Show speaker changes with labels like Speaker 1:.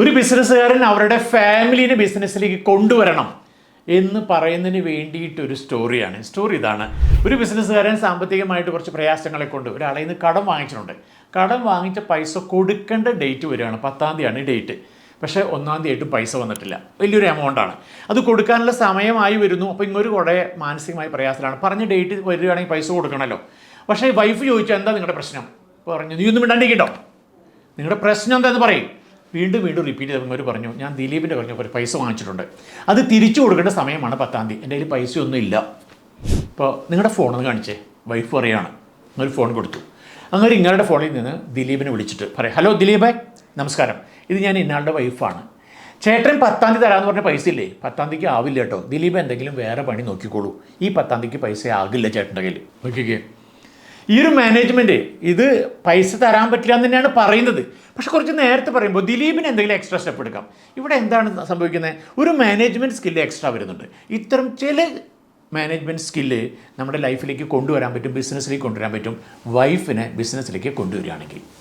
Speaker 1: ഒരു ബിസിനസ്സുകാരൻ അവരുടെ ഫാമിലിനെ ബിസിനസ്സിലേക്ക് കൊണ്ടുവരണം എന്ന് പറയുന്നതിന് വേണ്ടിയിട്ട് ഒരു സ്റ്റോറിയാണ് സ്റ്റോറി ഇതാണ്. ഒരു ബിസിനസ്സുകാരൻ സാമ്പത്തികമായിട്ട് കുറച്ച് പ്രയാസങ്ങളെ കൊണ്ട് ഒരാളെ നിന്ന് കടം വാങ്ങിച്ചിട്ടുണ്ട്. കടം വാങ്ങിച്ച പൈസ കൊടുക്കേണ്ട ഡേറ്റ് വരികയാണ്. പത്താം തീയതിയാണ് ഡേറ്റ് പക്ഷേ ഒന്നാം തീയതി പൈസ വന്നിട്ടില്ല. വലിയൊരു എമൗണ്ടാണ് അത് കൊടുക്കാനുള്ള സമയമായി വരുന്നു. അപ്പോൾ ഇങ്ങൊരു കുറേ മാനസികമായ പ്രയാസത്തിലാണ്. പറഞ്ഞ ഡേറ്റ് വരികയാണെങ്കിൽ പൈസ കൊടുക്കണമല്ലോ പക്ഷേ വൈഫ് ചോദിച്ചാൽ എന്താ നിങ്ങളുടെ പ്രശ്നം? പറഞ്ഞു നീ ഒന്നും മിണ്ടാണ്ടിരിക്കട്ടോ. നിങ്ങളുടെ പ്രശ്നം എന്താണെന്ന് പറയും. വീണ്ടും വീണ്ടും റിപ്പീറ്റ് ചെയ്തപ്പോൾ അവർ പറഞ്ഞു ഞാൻ ദിലീപിന്റെ കഴിഞ്ഞ ഒരു പൈസ വാങ്ങിച്ചിട്ടുണ്ട്. അത് തിരിച്ചു കൊടുക്കേണ്ട സമയമാണ് പത്താം തീയതി. എന്റെ കയ്യിൽ പൈസയൊന്നും ഇല്ല. ഇപ്പോൾ നിങ്ങളുടെ ഫോണൊന്ന് കാണിച്ചേ. വൈഫ് പറയാണ്. ഒരു ഫോൺ കൊടുത്തു. അങ്ങനെ ഇങ്ങളുടെ ഫോണിൽ നിന്ന് ദിലീപിനെ വിളിച്ചിട്ട് പറയാം ഹലോ ദിലീപേ. നമസ്കാരം. ഇത് ഞാൻ ഇന്നാളുടെ വൈഫാണ് ചേട്ടൻ പത്താം തീയതി തരാമെന്ന് പറഞ്ഞ പൈസ ഇല്ലേ? പത്താം തീയതിക്ക് ആവില്ല കേട്ടോ. ദിലീപ് എന്തെങ്കിലും വേറെ പണി നോക്കിക്കോളൂ. ഈ പത്താം തീയതിക്ക് പൈസ ആകില്ല ചേട്ടന്റെ കയ്യിൽ. നോക്കിക്കേ. ഈ ഒരു മാനേജ്മെന്റ് ഇത് പൈസ തരാൻ പറ്റില്ല എന്ന് തന്നെയാണ് പറയുന്നത്. പക്ഷെ കുറച്ച് നേരത്തെ പറയുമ്പോൾ ദിലീപിന് എന്തെങ്കിലും എക്സ്ട്രാ സ്റ്റെപ്പ് എടുക്കാം. ഇവിടെ എന്താണ് സംഭവിക്കുന്നത്? ഒരു മാനേജ്മെന്റ് സ്കില്ല് എക്സ്ട്രാ വരുന്നുണ്ട്. ഇത്തരം ചില മാനേജ്മെന്റ് സ്കില്ല് നമ്മുടെ ലൈഫിലേക്ക് കൊണ്ടുവരാൻ പറ്റും ബിസിനസ്സിലേക്ക് കൊണ്ടുവരാൻ പറ്റും വൈഫിനെ ബിസിനസ്സിലേക്ക് കൊണ്ടുവരികയാണെങ്കിൽ.